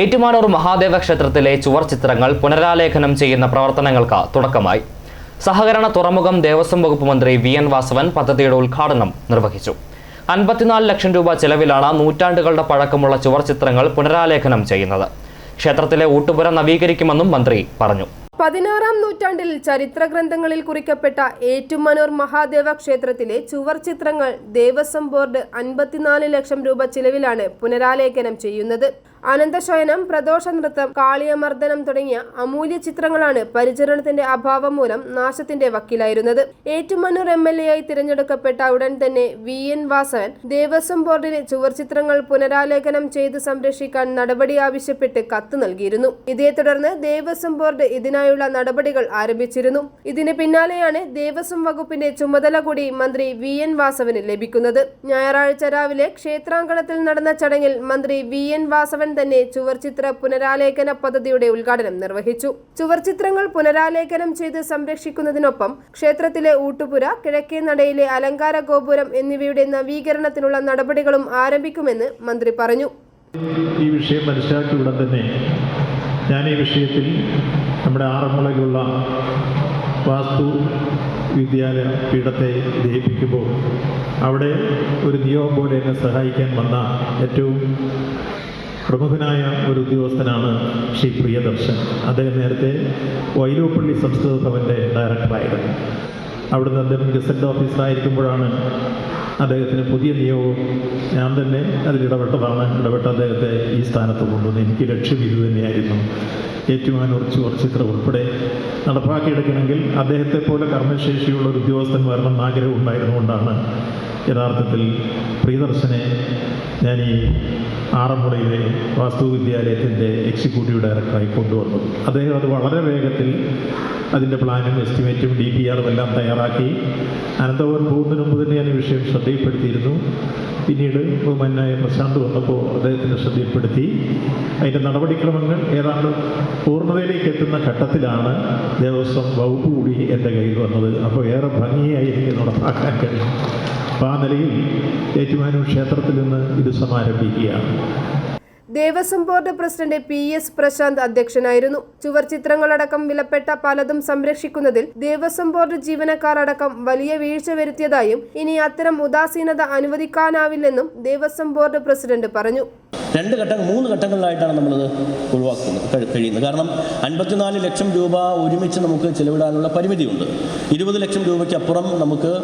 ഏറ്റുമാനൂർ മഹാദേവ ക്ഷേത്രത്തിലെ ചുവർ ചിത്രങ്ങൾ പുനരാലേഖനം ചെയ്യുന്ന പ്രവർത്തനങ്ങൾക്ക് തുടക്കമായി. സഹകരണ തുറമുഖം ദേവസ്വം വകുപ്പ് മന്ത്രി വി എൻ വാസവൻ പദ്ധതിയുടെ ഉദ്ഘാടനം നിർവഹിച്ചു. അൻപത്തിനാല് ലക്ഷം രൂപ ചെലവിലാണ് നൂറ്റാണ്ടുകളുടെ പഴക്കമുള്ള ചുവർ ചിത്രങ്ങൾ പുനരാലേഖനം ചെയ്യുന്നത്. ക്ഷേത്രത്തിലെ ഊട്ടുപുര നവീകരിക്കുമെന്നും മന്ത്രി പറഞ്ഞു. പതിനാറാം നൂറ്റാണ്ടിൽ ചരിത്ര ഗ്രന്ഥങ്ങളിൽ കുറിക്കപ്പെട്ട ഏറ്റുമാനൂർ മഹാദേവ ക്ഷേത്രത്തിലെ ചുവർ ചിത്രങ്ങൾ ദേവസ്വം ബോർഡ് അൻപത്തിനാല് ലക്ഷം രൂപ ചിലവിലാണ് പുനരാലേഖനം ചെയ്യുന്നത്. അനന്തശയനം പ്രദോഷ നൃത്തം കാളിയമർദ്ദനം തുടങ്ങിയ അമൂല്യ ചിത്രങ്ങളാണ് പരിചരണത്തിന്റെ അഭാവം മൂലം നാശത്തിന്റെ വക്കിലായിരുന്നത്. ഏറ്റുമാനൂർ എം എൽ എ ആയി തിരഞ്ഞെടുക്കപ്പെട്ട ഉടൻ തന്നെ വി. എൻ. വാസവൻ ദേവസ്വം ബോർഡിന് ചുവർ ചിത്രങ്ങൾ പുനരാലേഖനം ചെയ്ത് സംരക്ഷിക്കാൻ നടപടി ആവശ്യപ്പെട്ട് കത്ത് നൽകിയിരുന്നു. ഇതേ തുടർന്ന് ദേവസ്വം ബോർഡ് ഇതിനായുള്ള നടപടികൾ ആരംഭിച്ചിരുന്നു. ഇതിന് പിന്നാലെയാണ് ദേവസ്വം വകുപ്പിന്റെ ചുമതല കൂടി മന്ത്രി വി. എൻ. വാസവന് ലഭിക്കുന്നത്. ഞായറാഴ്ച രാവിലെ ക്ഷേത്രാങ്കണത്തിൽ നടന്ന ചടങ്ങിൽ മന്ത്രി വി. എൻ. വാസവൻ തന്നെ ചുവർചിത്ര പുനരാലേഖന പദ്ധതിയുടെ ഉദ്ഘാടനം നിർവഹിച്ചു. ചുവർചിത്രങ്ങൾ പുനരാലേഖനം ചെയ്ത് സംരക്ഷിക്കുന്നതിനൊപ്പം ക്ഷേത്രത്തിലെ ഊട്ടുപുര കിഴക്കേ നടയിലെ അലങ്കാര ഗോപുരം എന്നിവയുടെ നവീകരണത്തിനുള്ള നടപടികളും ആരംഭിക്കുമെന്ന് മന്ത്രി പറഞ്ഞു. ഈ വിഷയം മനസ്സിലാക്കിയ ഉടൻ തന്നെ ഞാൻ ഈ വിഷയത്തിൽ നമ്മുടെ ആറന്മുളയിലുള്ള വാസ്തു വിദ്യാലയ പീഠത്തെ ലയിപ്പിക്കുമ്പോൾ അവിടെ ഒരു നിയോഗം പോലെ എന്നെ സഹായിക്കാൻ വന്ന ഏറ്റവും പ്രമുഖനായ ഒരു ഉദ്യോഗസ്ഥനാണ് ശ്രീ പ്രിയദർശൻ. അദ്ദേഹം നേരത്തെ വൈലോപ്പള്ളി സംസ്കൃത ഭവന്റെ ഡയറക്ടറായിരുന്നു. അവിടുന്ന് അദ്ദേഹം ഗസറ്റ് ഓഫീസറായിരിക്കുമ്പോഴാണ് അദ്ദേഹത്തിന് പുതിയ നിയോഗം ഞാൻ തന്നെ അതിലിടപെട്ടതാണ് ഇടപെട്ട അദ്ദേഹത്തെ ഈ സ്ഥാനത്ത് കൊണ്ടുവന്ന്. എനിക്ക് ലക്ഷ്യം ഇത് തന്നെയായിരുന്നു ഏറ്റുമാനൂർ ചുവർ ചിത്രം ഉൾപ്പെടെ നടപ്പാക്കിയെടുക്കണമെങ്കിൽ അദ്ദേഹത്തെ പോലെ കർമ്മശേഷിയുള്ള ഒരു ഉദ്യോഗസ്ഥൻ വരണം എന്നാഗ്രഹം ഉണ്ടായിരുന്നുകൊണ്ടാണ് യഥാർത്ഥത്തിൽ പ്രിയദർശനെ ഞാൻ ഈ ആറന്മുളയിലെ വാസ്തു വിദ്യാലയത്തിന്റെ എക്സിക്യൂട്ടീവ് ഡയറക്ടറായി കൊണ്ടുവന്നത്. അദ്ദേഹം അത് വളരെ വേഗത്തിൽ അതിന്റെ പ്ലാനും എസ്റ്റിമേറ്റും ഡി പി ആറും എല്ലാം തയ്യാറാക്കി. അനന്തപുരം പോകുന്നതിന് മുമ്പ് തന്നെ ഞാൻ ഈ വിഷയം ശ്രദ്ധയിൽപ്പെടുത്തിയിരുന്നു. പിന്നീട് ബഹുമാനായ പ്രശാന്ത് വന്നപ്പോൾ അദ്ദേഹത്തിന്റെ ശ്രദ്ധയിൽപ്പെടുത്തി. അതിന്റെ നടപടിക്രമങ്ങൾ ഏതാണ്ട് പൂർണതയിലേക്ക് എത്തുന്ന ഘട്ടത്തിലാണ് ദേവസ്വം വകുപ്പ് കൂടി എന്റെ കയ്യിൽ വന്നത്. അപ്പോൾ ഏറെ ഭംഗിയായി എനിക്ക് നടപ്പാക്കാൻ കഴിയും. അപ്പോൾ ആ നിലയിൽ ഏറ്റുമാനൂർ ക്ഷേത്രത്തിൽ നിന്ന് ഇത് സമാരംഭിക്കുകയാണ്. Devaswom board president P S Prashanth അധ്യക്ഷനായിരുന്നു. ചുവർ ചിത്രങ്ങളടക്കം വിലപ്പെട്ട പലതും സംരക്ഷിക്കുന്നതിൽ ദേവസ്വം ബോർഡ് ജീവനക്കാർ അടക്കം വലിയ വീഴ്ച വരുത്തിയതായും ഇനി അത്തരം ഉദാസീനത അനുവദിക്കാനാവില്ലെന്നും ദേവസ്വം ബോർഡ് പ്രസിഡന്റ് പറഞ്ഞു. രണ്ട് ഘട്ടങ്ങൾ മൂന്ന് ഘട്ടങ്ങളിലായിട്ടാണ് നമ്മളത് ഒഴിവാക്കുന്നത് കഴി- കഴിയുന്നത്. കാരണം അൻപത്തിനാല് ലക്ഷം രൂപ ഒരുമിച്ച് നമുക്ക് ചിലവിടാനുള്ള പരിമിതിയുണ്ട്. ഇരുപത് ലക്ഷം രൂപയ്ക്ക് അപ്പുറം നമുക്ക്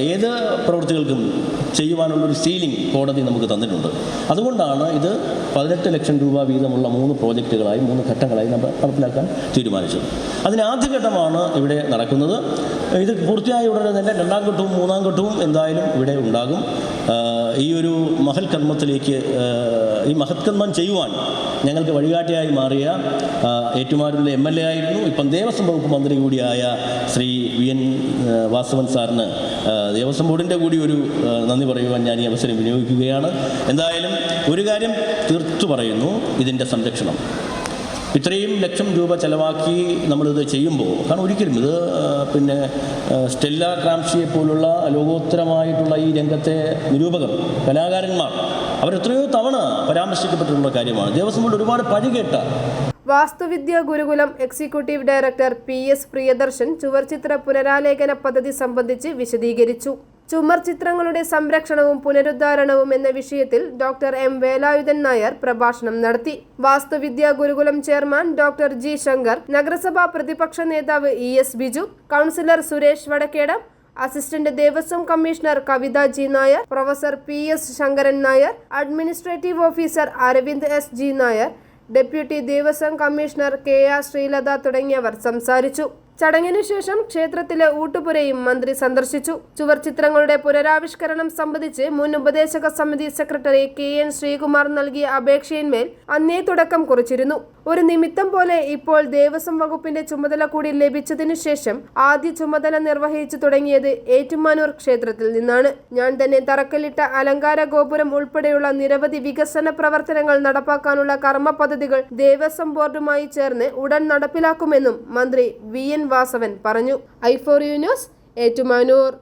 ഏത് പ്രവൃത്തികൾക്കും ചെയ്യുവാനുള്ള ഒരു സീലിംഗ് കോടതി നമുക്ക് തന്നിട്ടുണ്ട്. അതുകൊണ്ടാണ് ഇത് പതിനെട്ട് ലക്ഷം രൂപ വീതമുള്ള മൂന്ന് പ്രോജക്റ്റുകളായി മൂന്ന് ഘട്ടങ്ങളായി നമ്മൾ നടപ്പിലാക്കാൻ തീരുമാനിച്ചത്. അതിന് ആദ്യഘട്ടമാണ് ഇവിടെ നടക്കുന്നത്. ഇത് പൂർത്തിയായ ഉടനെ തന്നെ രണ്ടാം ഘട്ടവും മൂന്നാം ഘട്ടവും എന്തായാലും ഇവിടെ ഉണ്ടാകും. ഈ ഒരു മഹൽ കർമ്മത്തിലേക്ക് ഈ മഹത്കർമ്മം ചെയ്യുവാൻ ഞങ്ങൾക്ക് വഴികാട്ടിയായി മാറിയ ഏറ്റുമാരുടെ എം എൽ എ ആയിരുന്നു. ഇപ്പം ദേവസ്വം വകുപ്പ് മന്ത്രി കൂടിയായ ശ്രീ വി എൻ വാസവൻ സാറിന് ദേവസ്വം ബോർഡിന്റെ കൂടി ഒരു നന്ദി പറയുവാൻ ഞാൻ ഈ അവസരം വിനിയോഗിക്കുകയാണ്. എന്തായാലും ഒരു കാര്യം തീർത്തു പറയുന്നു ഇതിന്റെ സംരക്ഷണം. ഇത്രയും ലക്ഷം രൂപ ചെലവാക്കി നമ്മളിത് ചെയ്യുമ്പോൾ കാരണം ഒരിക്കലും ഇത് പിന്നെ സ്റ്റെല്ല ക്രാംഷിയെ പോലുള്ള ലോകോത്തരമായിട്ടുള്ള ഈ രംഗത്തെ നിരൂപകർ കലാകാരന്മാർ അവരെത്രയോ തവണ പരാമർശിക്കപ്പെട്ടിട്ടുള്ള കാര്യമാണ്. ദേവസ്വം ബോർഡ് ഒരുപാട് പഴികേട്ട Vastuvidya Gurukulam executive director P S Priyadarshan ചുവർചിത്ര പുനരാലേഖന പദ്ധതി സംബന്ധിച്ച് വിശദീകരിച്ചു. ചുമർ ചിത്രങ്ങളുടെ സംരക്ഷണവും പുനരുദ്ധാരണവും എന്ന വിഷയത്തിൽ ഡോക്ടർ എം വേലായുധൻ നായർ പ്രഭാഷണം നടത്തി. Vastuvidya Gurukulam chairman doctor G Shankar നഗരസഭാ പ്രതിപക്ഷ നേതാവ് E S Biju councillor Suresh Vadakkedam assistant Devaswom commissioner Kavitha G Nair professor P S Sankaran Nair administrative officer Aravind S G Nair deputy Devaswom commissioner K R Sreelatha തുടങ്ങിയവർ സംസാരിച്ചു. ചടങ്ങിനു ശേഷം ക്ഷേത്രത്തിലെ ഊട്ടുപുരയും മന്ത്രി സന്ദർശിച്ചു. ചുവർ ചിത്രങ്ങളുടെ പുനരാവിഷ്കരണം സംബന്ധിച്ച് മുൻ ഉപദേശക സമിതി സെക്രട്ടറി കെ എൻ ശ്രീകുമാർ നൽകിയ അപേക്ഷയിന്മേൽ അന്നേ തുടക്കം കുറിച്ചിരുന്നു. ഒരു നിമിത്തം പോലെ ഇപ്പോൾ ദേവസ്വം വകുപ്പിന്റെ ചുമതല കൂടി ലഭിച്ചതിനു ശേഷം ആദ്യ ചുമതല നിർവഹിച്ചു തുടങ്ങിയത് ഏറ്റുമാനൂർ ക്ഷേത്രത്തിൽ നിന്നാണ്. ഞാൻ തന്നെ തറക്കല്ലിട്ട അലങ്കാര ഗോപുരം ഉൾപ്പെടെയുള്ള നിരവധി വികസന പ്രവർത്തനങ്ങൾ നടപ്പാക്കാനുള്ള കർമ്മ പദ്ധതികൾ ദേവസ്വം ബോർഡുമായി ചേർന്ന് ഉടൻ നടപ്പിലാക്കുമെന്നും മന്ത്രി വി എൻ വാസവൻ പറഞ്ഞു. I four U news Ettumanoor.